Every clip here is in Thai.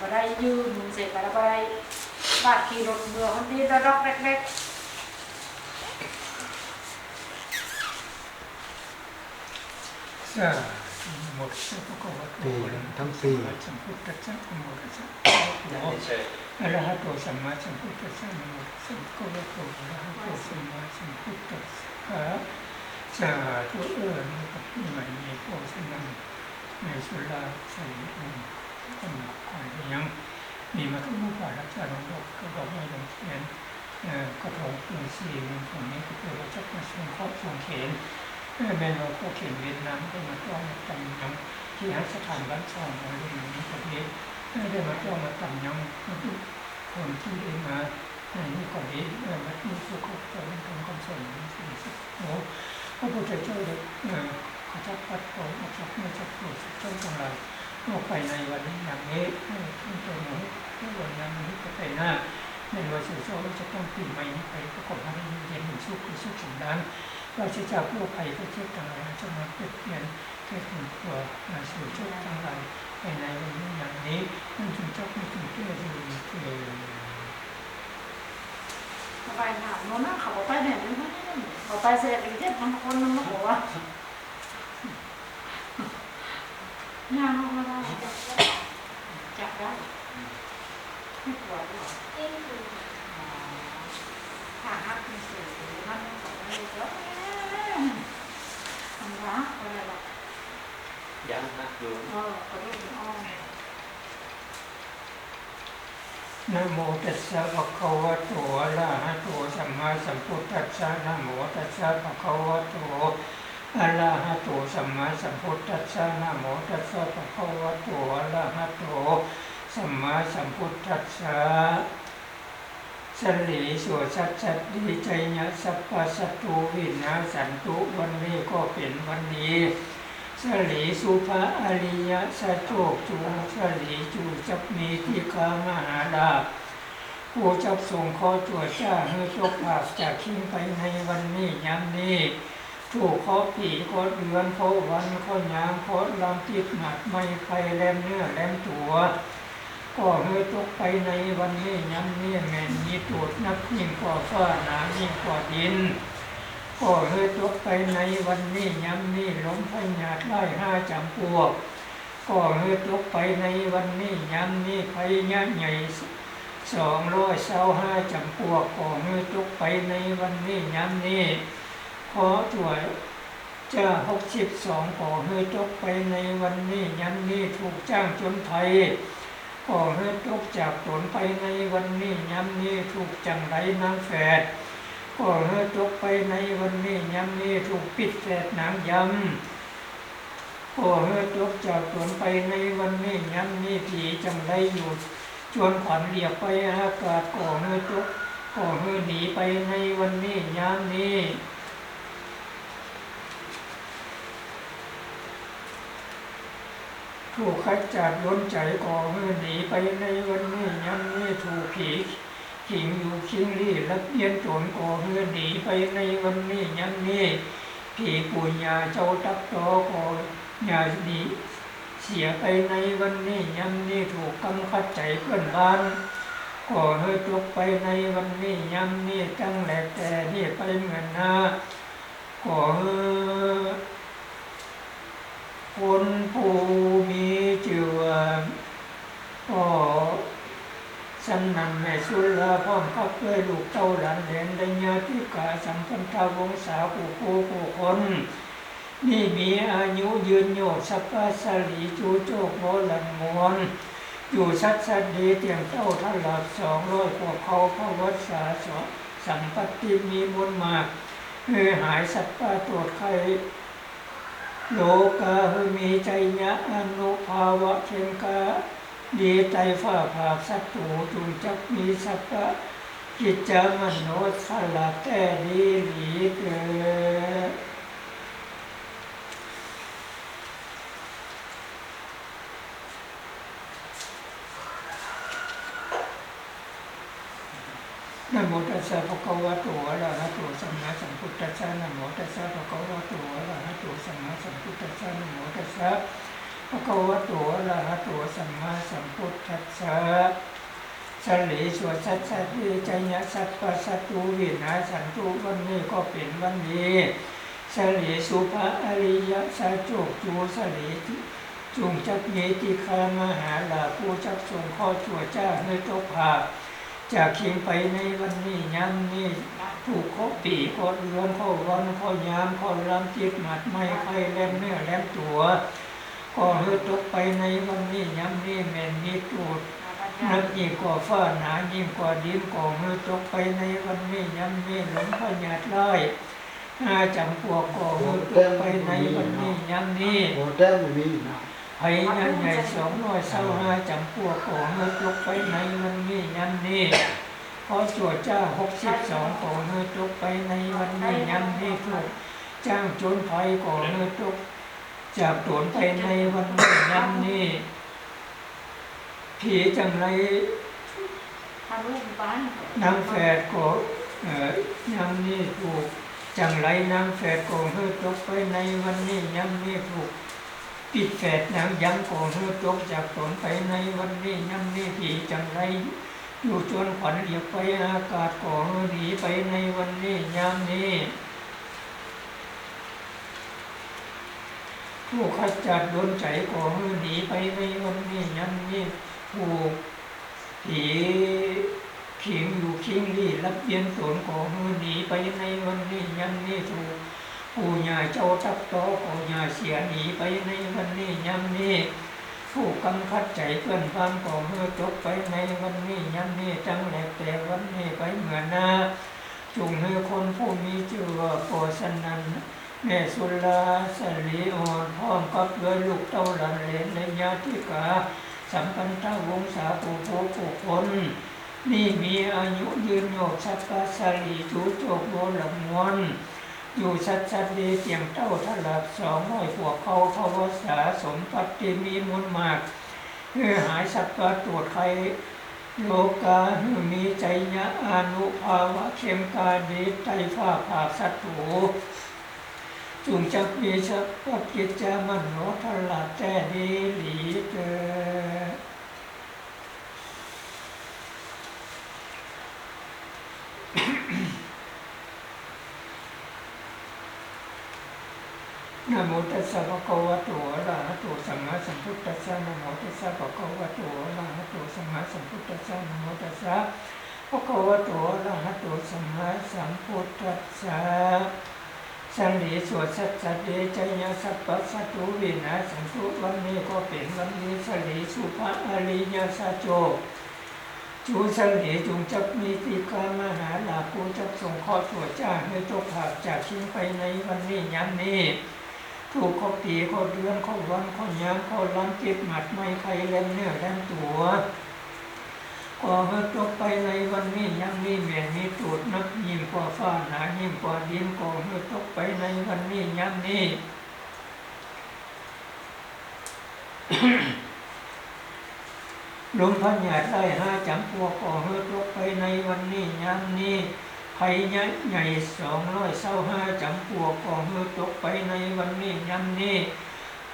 ก็ได้ยืมเสร็จแล้วก็ได้บาดขี่รถเบื่อคนนี้ระดอกเล็กสาธุนะโมตัสสะภะคะวะโตปีอะระหะโตทั้งปีสัมมาสัมพุทธัสสะนะโมตัสสะยังไม่เฉยอระหะโตสัมมาสัมพุทธัสสะนะโมตัสสะภะคะโตอระหะโตสัมมาสัมพุทธัสสะสาธุเอื้อนี่กับพี่ใหม่ในโพสนังในสุราใส่อง ค์คนหนักคอยยังมีมาทุกรูปแบบรักษาลงโลกก็บอกให้ลงเขียนกระทงปืนสีมันของนี้ก็คือว่าจะมาส่งครอบส่งเขนเมื่อแม่เราก็เขียนเวียดนามก็มาต้องมาตำยังที่หัสถานบ้านช่องอะไรอย่างนี้ประเทศไม่ได้มาต้องมาตำยังคนที่ได้มาในนี้ก่อนนี้เมื่อมาที่สุขภาพเป็นการคอนเสิร์ตสิ่งสุขโอ้พระพุทธเจ้าเด็กเอ่อขจัดปัดเป่าออกจากเมื่อจักโกรธเจ้าทั้งหลาย ออกไปในวันนี้อย่างนี้ขึ้นตัวหนูทุกวันนี้นนี้ก็ไปหน้าในวันสุดโซ่จะต้องปีใหม่นี้ไปก็ขอให้เย็นสุขสุขสมดังเราจะจากโลกภัยก็เช่นกันเลยจะมาเปลี่ยนเปลี่ยนแค่ถึงตัวมาสู่โชคทั้งหลายภายในวันนี้อย่างนี้นั่นถึงจ้าไม่ถึงเพื่ออยู่เออๆเขาไปถามโน้นนะเขาบอกไปไหนไม่รู้เขาไปเสร็จอีกเจ็ดพันคนนึงมาบอกว่า ย่างเขาก็ได้จับได้ไม่ปวดหรอกขาหักมีเสียมันไม่ก็ทำรักอะไรหรอกยังหักอยู่เออกระดูกอ่อนนะโมตัสสะภะคะวะโตอะระหะโตสัมมาสัมพุทธัสสะนะโมตัสสะภะคะวะโต อะระหะโตสัมมาสัมพุทธัสสะนะโมตัสสะภะคะวะโตอะระหะโตสัมมาสัมพุทธัสสะสลีสวสัจจดีใจญะสัพพะสัตตุวินาสันตุวันนี้ก็เป็นวันดีสลีสุภาอริยสัจโจจูสลีจูจับมีที่คามหาดาผู้จับส่งข้อตัวจ้าเฮือจกภาพจากขิงไปในวันนี้ย้ำนี้ ถูกเขาปีเขาเดือนเขาวันเขายามเขาลำติดหนักไม่ใครแลมเนื้อแลมตัวก็เฮยตกไปในวันนี้ย้ำนี้แม่นมีตูดนักยิ่งกว่าฟ้าหนายิ่งกว่าดินก็เฮยตกไปในวันนี้ย้ำนี้ล้มพญาติไล่ห้าจำปวกก็เฮยตกไปในวันนี้ย้ำนี้พญาใหญ่สองร้อยเศร้าห้าจำปวกก็เฮยตกไปในวันนี้ย้ำนี้ ขอตัวเจ้าหกสิบสองขอเฮยตกไปในวันนี้ยันนี้ถูกจ้างจนไทยขอเฮยตกจากตนไปในวันนี้ยันนี้ถูกจังไรนางแฝดขอเฮยตกไปในวันนี้ยันนี้ถูกปิดแฝดนางยำขอเฮยตกจากตนไปในวันนี้ยันนี้ผีจังไรอยู่ชวนขวัญเรียกไปอากาศขอเฮยตกขอเฮยหนีไปในวันนี้ยามนี้ ถูกขัดจัดล้นใจก่อเมื่อหนีไปในวันนี้ยังนี้ถูกผีขิงอยู่คิงรีรับเยียนโจนก่อเมื่อหนีไปในวันนี้ยังนี้ผีปุญญาเจ้าตักตอก่อยาหนีเสียไปในวันนี้ยังนี้ถูกกำคัดใจเพื่อนบ้านก่อเฮ้ยตกไปในวันนี้ยังนี้ตั้งแหลกแต่นี่ไปเหมือนหน้าก่อเฮ้ย คนผู้มีเจือก็สำนันแม่สุลาพร้อมกับด้วยลูกเต้าหลานเหลนได้ญาติกาสัมพันธาวงศาผู้ผู้ผู้คนนี่มีอายุยืนโยสัพพะสลีจูโจกโบลันมวนอยู่ชัดชัดดีเตียงเต้าท่านหลับสองร้อยกว่าเขาพระวัดสาสสัมปติมีบุญมากเมื่อหายสัพพะตรวจไข้ โลกาหมีใจยะอนุภาวะเชงกาดีใจฝ่าผาสัตตูจุจักมีสัพพะกิจจามโนสลาแต่ดีหลีเกิด โมตัสสะภะคะวะโตอะระหะโตสัมมาสัมพุทธัสสะนะโมตัสสะภะคะวะโตอะระหะโตสัมมาสัมพุทธัสสะนะโมตัสสะภพระกวะโตอะระหะโตสัมมาสัมพุทธัสสะสลีสวดสัตสัตวิจยสัตปัสสตุวินาสันตุวันนี้ก็เป็นวันดีสลีสุภาอริยสัจโจกจูสลีจุงจักเมติคามหาลาผู้จักทรงข้อจั่วจ้าให้ตภาพ จากเคียงไปในวันนี้ย้ำนี้ถูกเขาปีเขาเรือนเขาร้อนเขายามเขาลำจิตหมัดไม่ไข่แลมเนื้อแลมตัวก็เฮือตกไปในวันนี้ย้ำนี้แม่นมีตูดนักยิ่งกว่าฟ้าหนายิ่งกว่าดินก็เฮือตกไปในวันนี้ย้ำนี้หลงพญาติไล่อาจำพวกก็เฮือตกไปในวันนี้ย้ำนี้โอ้แต้มไม่มีนะไผ่ยันใหญ่สองร้อยเศร้าห้าจำพวกก็เฮือตกไปในวันนี้ย้ำนี้พอจวดจ้าหกสิบสองก่อเนื้อตกไปในวันนี้ยังนี้ถูกจ้างโจนภัยก่อเนื้อตกจากโจนไปในวันนี้ยังนี้ผีจังไรทำลูกบ้านนางแฝดก่อเอ่อยังนี้ถูกจังไรนางแฝดก่อเนื้อตกไปในวันนี้ยังนี้ถูก ปิดแฝดนางยังก่อเนื้อตกจากโจนไปในวันนี้ยังนี้ผีจังไรอยู่จนขวัญเหลียบไปอากาศก่อหนีไปในวันนี้ยามนี้ผู้ขจัดโดนใจก่อหนีไปในวันนี้ยามนี้ผู้ผีขิงอยู่ขิงลี่รับเยียนสนก่อหนีไปในวันนี้ยามนี้ถูก ผู้ใหญ่เจ้าทับต่อก่อใหญ่เสียหนีไปในวันนี้ยามนี้ผู้กำคัดใจเพื่อนฟังก็เมื่อจบไปในวันนี้ยันนี้จังแหลกแต่วันนี้ไปเหมือนนาจุงให้คนผู้มีชื่อว่าโปสนันแม่สุลาสลีอ่อนพร้อมกับด้วยลูกเต้าหลานเลนในญาติกาสัมปันตวงศาผู้ผู้ผู้คนนี่มีอายุยืนโยกสัพพะสลีจูโจกโบหลมวน อยู่ชัดชัดดีเตียงเต้าทลับสองห้อยพวเขาภาวสาสมปัติมีมูลมากเพื่อหายสัตว์ตัวตรวจใครโลกาหือมีใจยะอนุภาวะเข้มกาดีไตฟ้าผ่าสัตว์ถูจุงจักมีชักปัจจิจามโนทลับแต่ดีหลีเตอ นะโมตัสสะภะคะวะโตอะระหะโตสัมมาสัมพุทธัสสะนะโมตัสสะภะคะวะโตอะระหะโตสัมมาสัมพุทธัสสะนะโมตัสสะภะคะวะโตอะระหะโตสัมมาสัมพุทธัสสะสันนิสวดสัจเดชยสัพพะสัตตุวินาสันตุวันนี้ก็เป็นวันนี้สลีสุภาอริยสัจโจจูสันเหจุงจักมีติกามหาลาภูจักส่งข้อตรวจจ้าให้ตกผาดจากชิ้นไปในวันนี้ย้ำนี้ ถูกเขาตีเขาเดือนเขาวันเขายามเขาล้ำจิตหมัดไม่ใครเล่มเนื้อแล่มตัวก็เมื่อตกไปในวันนี้ยังมีแม่มีตูดนักยิ่งกว่าฟ้าหนายิ่งกว่าดินก็เมื่อตกไปในวันนี้ยังนี้ลมพันหยาดได้ห้าจำพวกก่อเฮือตกไปในวันนี้ยามนี้ ไผใหญ่ใหญ่สองร้อยเศร้าห้าจำพวกก่อเฮือตกไปในวันนี้ยามนี้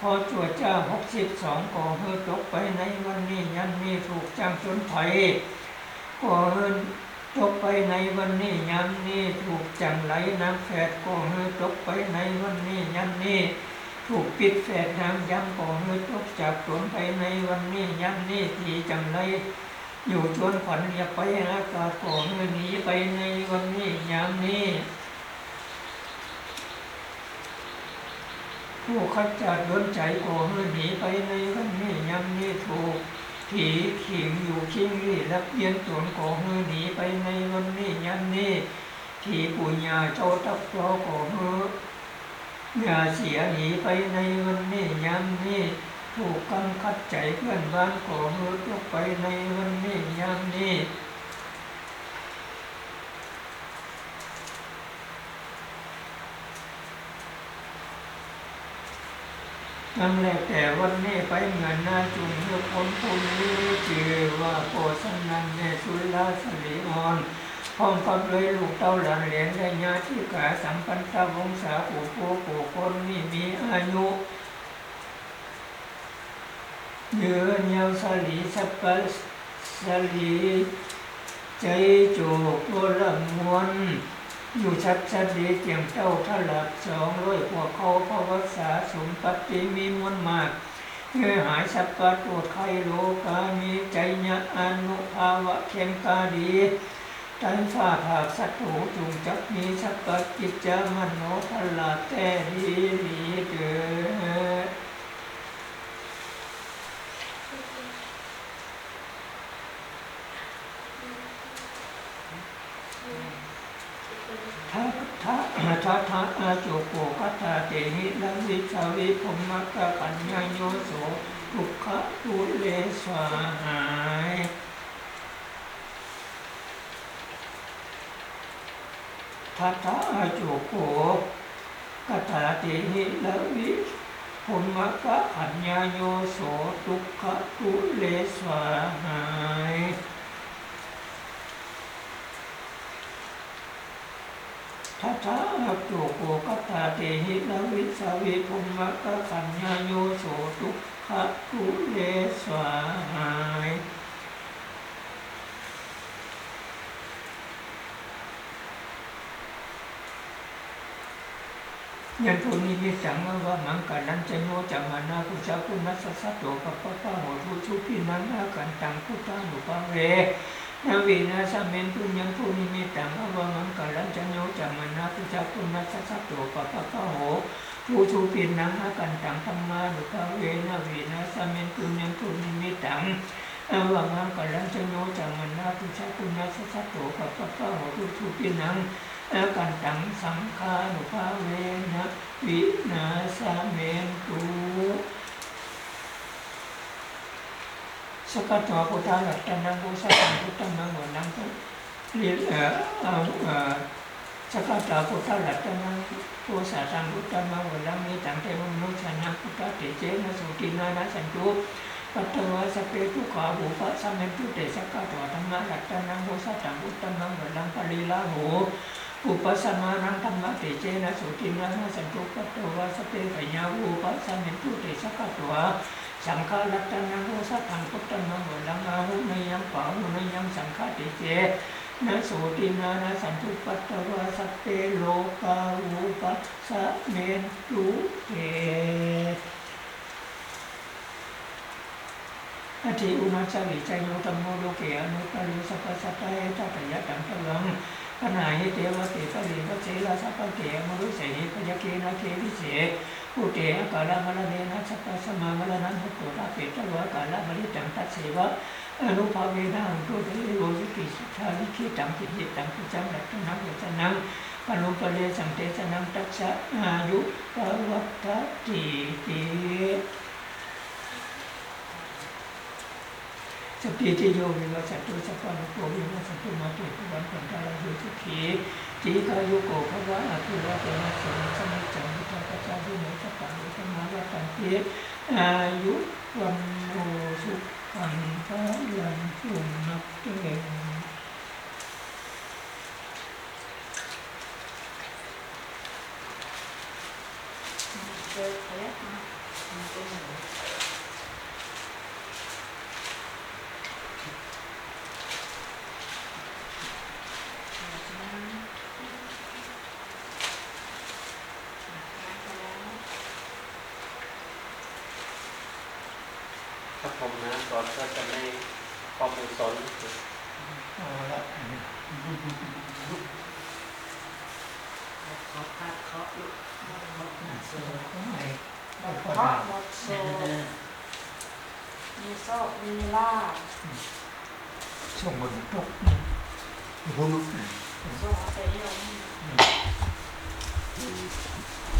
พอจวดจ้าหกสิบสองก่อเฮือตกไปในวันนี้ยามนี้ถูกจ้างจนไผก่อเฮือตกไปในวันนี้ยามนี้ถูกจังไหลน้ำแฝดก่อเฮือตกไปในวันนี้ยามนี้ถูกปิดแฝดน้ำย้ำก่อเฮือตกจากตนไปในวันนี้ย้ำนี้ทีจังไร อยู่ชวนขวัญเรียบไปอากาศก่อเฮือหนีไปในวันนี้ย้ำนี้ผู้ขจัดดนใจก่อเฮือหนีไปในวันนี้ย้ำนี้ถูกผีขิงอยู่ขิงรี่รับเยียนตวนก่อเฮือหนีไปในวันนี้ย้ำนี้ผีปุญญาเจ้าตับตอก่อเฮืออย่าเสียหนีไปในวันนี้ยามนี้ ถูกกังคัดใจเพื่อนบ้านก่อมือตกไปในวันนี้ยามนี้นั่นแหละแต่วันนี้ไปเหมือนนาจุงเมื่อคนผู้นี้ชื่อว่าโกสนันเนสุลาสลีออนพร้อมกับเลยลูกเต้าหลานเหลนได้ญาติกาสัมปันตวงศาผู้ผู้ผู้คนนี่มีอายุ เยือเนียวสลีสัปปะสลีใจโจกโอละมวนอยู่ชัดชัดดีเกียงเจ้าทะลัดสองร้อยกว่าเขาพระวัษาสมปฏิมีมวลมากเงื่อหายสัปปะตรวจไข้โลกามีใจญะอนุภาวะเข็มกาดีไตฟ้าผากสัตว์หูจุงจักมีสัปปะกิจจามโนทะลัดแต่ดีดีเกิด ทัทธะทัทธะอาโจโกกัตตาเตหิลังวิชาวิภมมัคคะปัญญาโยโสทุกขะตุเลสวาหายทัทธะอาโจโกกัตตาเตหิลังวิภมมัคคะปัญญาโยโสทุกขะตุเลสวาหาย ทัทธะอัปโตโกกัตตาเตหิลวิสาวิภุมมะกะสัญญาโยโสทุขะทุเลสวาหายยันทุนิมิสังวะมังกัลันจโยจัมานาคุชาคุนัสสะสะโตปะปะปะโหทุชุปินังอากันตังพุทธานุภาเว นาวีนาสเมนปุญญังภูนิมิตังอวมังกัลัญจโยจัมนาปุจักปุณนัสสะสัตโตปะปะปะโหทูชูปินนังกันตังธรรมานุภาเวนาวีนาสเมนปุญญังภูนิมิตังอวมังกัลัญจโยจัมนาปุจักปุณนัสสะสัตโตปะปะปะโหทูชูปินังกันตังสังฆานุภาเวนะวินาสเมนตุ สกัดตัวพุทธาหลักตันนังพุทธะพุทธังนังวนังตุเรียนเอ่อเอ่อสกัดตัวพุทธาหลักตันนังพุทธะตังพุทธังนังวนังมีตังเทวมนุษย์ชนังพุทธะเตเจนะสุตินานะสันตุปัตตวะสเปตุขาบุปะสัมเมตุเตสกัดตัวธรรมะหลักตันนังพุทธะตังพุทธังนังวนังปริลาโหอุปสมานังธรรมะเตเจนะสุตินานะสันตุปัตตวะสเปขยาอุปสัมเมตุเตสกัดตัว สังฆรัตนังโอสัทังพุทธังนังวลังอาหุนยังปาหุนยังสังฆติเจนะโสตินานะสันตุปัตตวาสัพเพโลกาวุปัสสะเมนตุเตอธิอุมาจาริจโยตัมโมโลเกอนุปริสัพพสัตตะเอตัตยะตังพลังปนาหิเตวะเตปะเรวะเจลาสัพพเกมรุเสหิปยเกนะเควิเส อุเตอะกาลามลเนนะสัพพะสมามลนันทุโกระเปตวะกาลามลิตังตัสเสวะอนุภาเวนะอังตุเทโรวิกิสุทธาวิคิตังปิจิตังปิจังรัตนังเวจนังปนุปเลสังเตสนังตัสสะอายุปวัตตติติสติติโยวิวัสสตุสัพพะนุโกวิวัสสตุมาตุภวันปันตาลยุทุขีจีกายุโกภวะอภิวัตนะสมิสมิจัง พุทธปัจจายุโนสัพพังวิธมาวัตันติอายุวันโนสุขังพระยันตุนักเตง เจอแผลมามันเป็นหนูมาแล้ว ถ้าผมนะสอนก็จะไม่ความมุสนเอาะขอพาเคาะลูกเคาะหนักเสืเสืออข้างในเพได้ก็ราะหมดโซมีโซมีลาบส่งบนตกโซเอาไปลง